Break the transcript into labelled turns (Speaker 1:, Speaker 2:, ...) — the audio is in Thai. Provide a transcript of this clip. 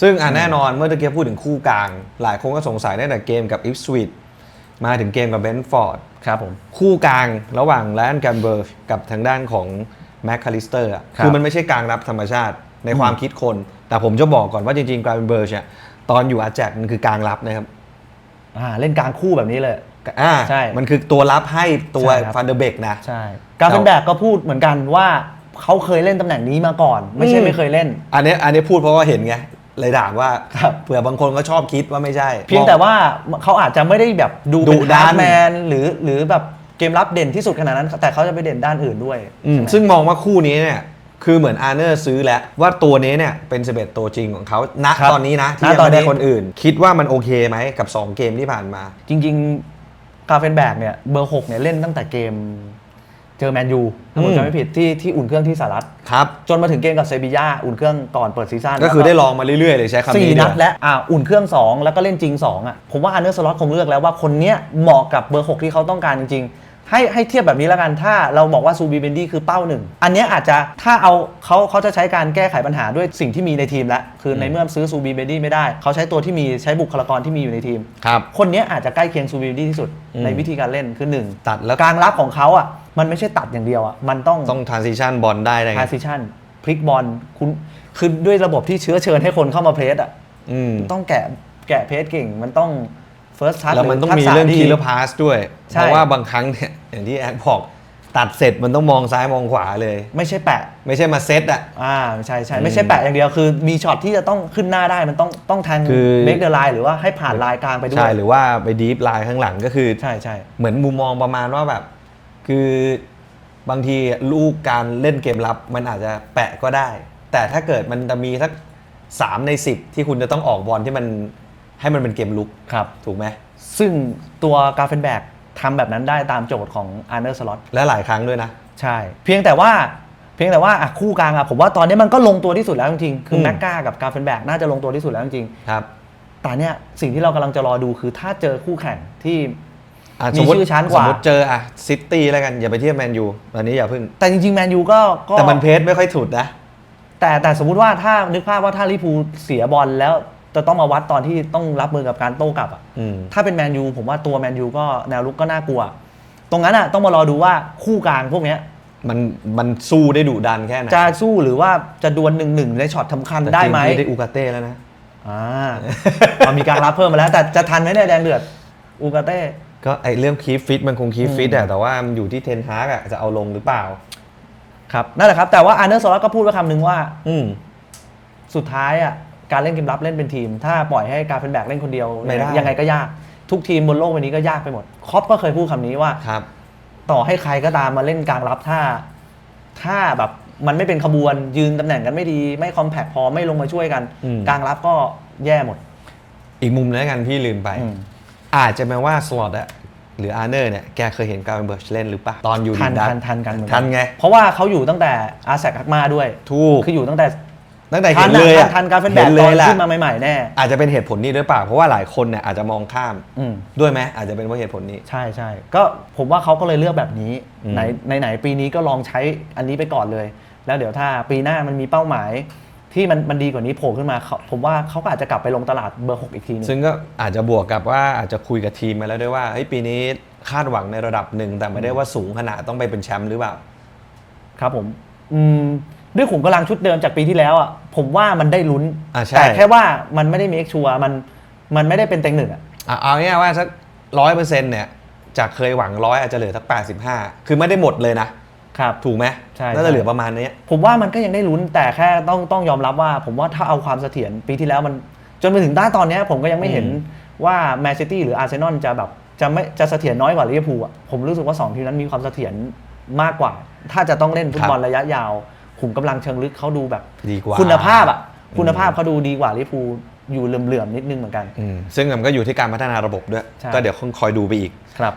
Speaker 1: ซึ่งอะแน่นอนเมื่อตะกี้พูดถึงคู่กลาง หลายคนก็สงสัยตั้งแต่เกมกับอิฟสวิตมาถึงเกมกับเบนฟอร์ด
Speaker 2: ครับผม
Speaker 1: คู่กลางระหว่างแลนกันเบิร์กกับทางด้านของแมคคาลิสเตอร์
Speaker 2: ครับ
Speaker 1: คือมันไม่ใช่กลางรับธรรมชาติในความคิดคน แต่ผมจะบอกก่อนว่าจริงๆกลางเบิร์กเนี่ยตอนอยู่อาแจกมันคือกลางรับนะครับ
Speaker 2: อ่าเล่นกลางคู่แบบนี้เลย
Speaker 1: อ่า
Speaker 2: ใช่
Speaker 1: มันคือตัวรับให้ตัว
Speaker 2: ใช่ครับ
Speaker 1: ฟันเดอร์เบกนะ
Speaker 2: ใช่การเป็นแบกก็พูดเหมือนกันว่าเขาเคยเล่นตำแหน่งนี้มาก่อน ไม่ใช่
Speaker 1: อืม
Speaker 2: ไม่เคยเล่น
Speaker 1: อันนี้อันนี้พูดเพราะว่าเห็นไง เลยถามว่า
Speaker 2: ครับ
Speaker 1: เผื่อบางคนก็ชอบคิดว่าไม่ใช่
Speaker 2: เพียงแต่ว่าเขาอาจจะไม่ได้แบบดู
Speaker 1: ดุ
Speaker 2: เป็น
Speaker 1: ดั
Speaker 2: ฮานร์ดแมนหรือหรือแบบเกมรับเด่นที่สุดขนาดนั้น แต่เขาจะไปเด่นด้านอื่นด้วย
Speaker 1: อืม
Speaker 2: ใช่ไหม
Speaker 1: ซึ่งมองว่าคู่นี้เนี่ยคือเหมือนอาร์เนอร์ซื้อแล้วว่าตัวนี้เนี่ยเป็นเสเบตตัวจริงของเขาณ
Speaker 2: ครับ
Speaker 1: ตอนนี้นะที่
Speaker 2: ณ
Speaker 1: ยัง
Speaker 2: ตอน
Speaker 1: ไม่ได้
Speaker 2: นี้
Speaker 1: คนอื่น คิดว่ามันโอเคไหมกับ 2 เกมที่ผ่านมา
Speaker 2: จริง ๆ กาเฟนแบกเนี่ยเบอร์6เนี่ยเล่นตั้งแต่เกม เจอแมนยูถ้าผม
Speaker 1: อืม
Speaker 2: จำไม่ผิดที่ที่อุ่นเครื่องที่สหรัฐ
Speaker 1: ครับ
Speaker 2: จนมาถึงเกมกับเซบีย่าอุ่นเครื่องก่อนเปิดซีซั่น
Speaker 1: ก็คือได้ลองมาเรื่อยๆเลยใช้คำ
Speaker 2: สี่
Speaker 1: นี้
Speaker 2: นัด
Speaker 1: เย
Speaker 2: และอ่าอุ่นเครื่อง 2 แล้วก็เล่นจริง2อะผมว่าอันเดอร์สล็อตคงเลือกแล้วว่าคนเนี้ยเหมาะกับเบอร์ 6 ที่เขาต้องการจริงๆ ให้ให้เทียบแบบนี้แล้วกันถ้าเราบอกว่าซูบีเบนดี้คือเป้าหนึ่งอันเนี้ยอาจจะถ้าเอาเขาเขาจะใช้การแก้ไขปัญหาด้วยสิ่งที่มีในทีมแล้วคือในเมื่อซื้อซูบีเบนดี้ไม่ได้เขาใช้ตัวที่มีใช้บุคลากรที่มีอยู่ในทีม
Speaker 1: ครับ
Speaker 2: คนเนี้ยอาจจะใกล้เคียงซูบีเบนดี้ที่สุด
Speaker 1: อืม
Speaker 2: ในวิธีการเล่นคือหนึ่ง
Speaker 1: ตัดแล้ว
Speaker 2: กลางรับของเขาอะ มันไม่ใช่ตัดอย่างเดียวอะมันต้อง
Speaker 1: ต้องทรานซิชันบอลได้ได้ไง
Speaker 2: transition พลิกบอลคุณคือด้วยระบบที่เชื้อเชิญให้คนเข้ามาเพรสอะ
Speaker 1: อืม
Speaker 2: ต้องแกะแกะเพจเก่ง มันต้อง first touch
Speaker 1: แล้วมันต้อง
Speaker 2: ห
Speaker 1: มี
Speaker 2: ทักษะ
Speaker 1: เรื่อง
Speaker 2: ดี
Speaker 1: คีลเลอร์พาสด้วย
Speaker 2: ใช่
Speaker 1: เพราะว่าบางครั้งเนี่ยอย่างที่แอดบอกตัดเสร็จมันต้องมองซ้ายมองขวาเลย
Speaker 2: ไม่ใช่แปะ
Speaker 1: ไม่ใช่มาเซตอะ
Speaker 2: อ่าใช่ใช่
Speaker 1: อืม
Speaker 2: ไม่ใช่แปะอย่างเดียวคือมีช็อตที่จะต้องขึ้นหน้าได้มันต้องต้องแทง
Speaker 1: คือ
Speaker 2: เมกเดอร์ไลน์หรือว่าให้ผ่านลายกลางไปด้ว
Speaker 1: ใช่
Speaker 2: ย
Speaker 1: หรือว่าไปดีฟไลน์ข้างหลังก็คือ
Speaker 2: ใช่ใช่
Speaker 1: เหมือนมุมมองประมาณว่าแบบ คือบางทีลูกการเล่นเกมรับมันอาจจะแปะก็ได้ แต่ถ้าเกิดมันจะมีสักสามในสิบที่คุณจะต้องออกบอลที่มันให้มันเป็นเกมลุก
Speaker 2: ครับ
Speaker 1: ถูกไหม
Speaker 2: ซึ่งตัวกาเฟนแบกทำแบบนั้นได้ตามโจทย์ของอาร์เนอร์สล็อต
Speaker 1: และหลายครั้งด้วยนะ
Speaker 2: ใช่ เพียงแต่ว่าเพียงแต่ว่าอะคู่กลางอะผมว่าตอนนี้มันก็ลงตัวที่สุดแล้วจริงๆคือ
Speaker 1: ม
Speaker 2: แม็กกากับกาเฟนแบกน่าจะลงตัวที่สุดแล้วจริง
Speaker 1: ครับ
Speaker 2: ๆแต่เนี่ยสิ่งที่เรากำลังจะรอดูคือถ้าเจอคู่แข่งที่
Speaker 1: อ่ะ
Speaker 2: มี
Speaker 1: สมมติ
Speaker 2: ชื่อชั้นกว่า
Speaker 1: สมมติเจออะซิตี้แล้วกันอย่าไปเทียบแมนยูตอนนี้อย่าเพิ่ง
Speaker 2: แต่จริงๆแมนยูก็ก็
Speaker 1: แต่มันเพจไม่ค่อยถูดนะ
Speaker 2: แต่แต่สมมุติว่าถ้านึกภาพว่าถ้าลิเวอร์พูลเสียบอลแล้วจะต้องมาวัดตอนที่ต้องรับมือกับการโต้กลับอะ
Speaker 1: อืม
Speaker 2: ถ้าเป็นแมนยูผมว่าตัวแมนยูก็แนวลุกก็น่ากลัว ตรงนั้นอะต้องมารอดูว่าคู่กลางพวกเนี้ย
Speaker 1: มันมันสู้ได้ดุดันแค่ไหน
Speaker 2: จะสู้หรือว่าจะดวลหนึ่งหนึ่งในช็อตสำคัญ
Speaker 1: แต่
Speaker 2: ได้ไหม
Speaker 1: ทีที่ได้อูกาเต้แล้วนะ
Speaker 2: อ่ามันมีการรับเพิ่มมาแล้ว แต่จะทันไหมเนี่ยแดงเดือดอูกาเต้
Speaker 1: ก็ไอเรื่องคีฟฟิตมันคงคีฟฟิตอะแต่ว่ามันอยู่ที่เทนฮากอะจะเอาลงหรือเปล่า
Speaker 2: ครับนั่นแหละครับแต่ว่าอาร์เนอร์โซลัสก็พูดไว้คำหนึ่งว่า
Speaker 1: อืม
Speaker 2: สุดท้ายอะการเล่นเกมรับเล่นเป็นทีม ถ้าปล่อยให้การเป็นแบกเล่นคนเดียว
Speaker 1: ไม่ได้
Speaker 2: ยังไงก็ยากทุกทีมบนโลกใบนี้ก็ยากไปหมดครอปก็เคยพูดคำนี้ว่า
Speaker 1: ครับ
Speaker 2: ต่อให้ใครก็ตามมาเล่นกลางรับถ้า ถ้าแบบมันไม่เป็นขบวนยืนตำแหน่งกันไม่ดี ไม่คอมแพคพอไม่ลงมาช่วยกัน
Speaker 1: อืม
Speaker 2: กลางรับก็แย่หมด
Speaker 1: อีกมุมแล้วกันพี่ลืมไป
Speaker 2: อืม
Speaker 1: อาจจะแปลว่าสล็อตอะหรืออาร์เนอร์เนี่ยแกเคยเห็นการเบิร์ชเล่นหรือเปล่าตอนอยู่
Speaker 2: ทัน
Speaker 1: ดิดั
Speaker 2: ทันทันกันเหมือนกั
Speaker 1: ทันไง
Speaker 2: เพราะว่าเขาอยู่ตั้งแต่อาแซกฮักมาด้วย
Speaker 1: ถูก
Speaker 2: คืออยู่ตั้งแต่
Speaker 1: ตั้งแต่
Speaker 2: ทั
Speaker 1: เห็น
Speaker 2: น
Speaker 1: เลย
Speaker 2: ทั
Speaker 1: อะ
Speaker 2: นทันการเป็นแบ
Speaker 1: ห็
Speaker 2: ก
Speaker 1: น
Speaker 2: ต
Speaker 1: เล
Speaker 2: อน
Speaker 1: ยแหละ
Speaker 2: ขึ้นมาใหม่ๆแน่
Speaker 1: อาจจะเป็นเหตุผลนี้ด้วยเปล่าเพราะว่าหลายคนเนี่ยอาจจะมองข้าม
Speaker 2: อืม
Speaker 1: ด้วยไหมอาจจะเป็นเพราะเหตุผลนี้
Speaker 2: ใช่ใช่ก็ผมว่าเขาก็เลยเลือกแบบนี้
Speaker 1: อืม
Speaker 2: ไหนไหนไหนปีนี้ก็ลองใช้อันนี้ไปก่อนเลย แล้วเดี๋ยวถ้าปีหน้ามันมีเป้าหมาย ที่มันมันดีกว่านี้โผล่ขึ้นมาเขาผมว่าเขาก็อาจจะกลับไปลงตลาดเบอร์ 6 อีกทีหนึง
Speaker 1: ซึ่งก็อาจจะบวกกับว่าอาจจะคุยกับทีมมาแล้วด้วยว่าเฮ้ยปีนี้คาดหวังในระดับหนึ่งแต่ไม่ได้ว่าสูงขนาดต้องไปเป็นแชมป์หรือเปล่า
Speaker 2: ครับผมอืมด้วยขุมกำลังชุดเดิมจากปีที่แล้วอะผมว่ามันได้ลุ้น
Speaker 1: อ่าใช่
Speaker 2: แต่แค่ว่ามันไม่ได้เมคชัวร์มันมันไม่ได้เป็นเต็งหนึ่งอะ
Speaker 1: อะเอาง่ายๆว่าสักร้อยเปอร์เซ็นต์เนี่ยจากเคยหวังร้อยอาจจะเหลือสักแปดสิบห้าคือไม่ได้หมดเลยนะ
Speaker 2: ครับ
Speaker 1: ถูกไหม
Speaker 2: ใช่
Speaker 1: น่าจะเหลือประมาณนี้
Speaker 2: ผมว่ามันก็ยังได้ลุ้นแต่แค่ต้องต้องยอมรับว่า ผมว่าถ้าเอาความเสถียรปีที่แล้วมันจนมาถึงด้านตอนเนี้ยผมก็ยังไม่เห็น
Speaker 1: อืม
Speaker 2: ว่าแมนซิตี้หรืออาร์เซนอลจะแบบจะไม่จะเสถียรน้อยกว่าลิเวอร์พูลอะผมรู้สึกว่า 2 ทีมนั้นมีความเสถียรมากกว่า ถ้าจะต้องเล่นฟุตบอลระยะยาวขุมกำลังเชิงลึกเขาดูแบบ
Speaker 1: ดีกว่า
Speaker 2: คุณภาพอะคุณภาพเขาดูดีกว่าลิเวอร์พูลอยู่เหลื่อมๆนิดนึงเหมือนกัน
Speaker 1: อืมซึ่งมันก็อยู่ที่การพัฒนาระบบด้วย
Speaker 2: ใช่
Speaker 1: ก็เดี๋ยวคอยดูไปอีก
Speaker 2: ครับ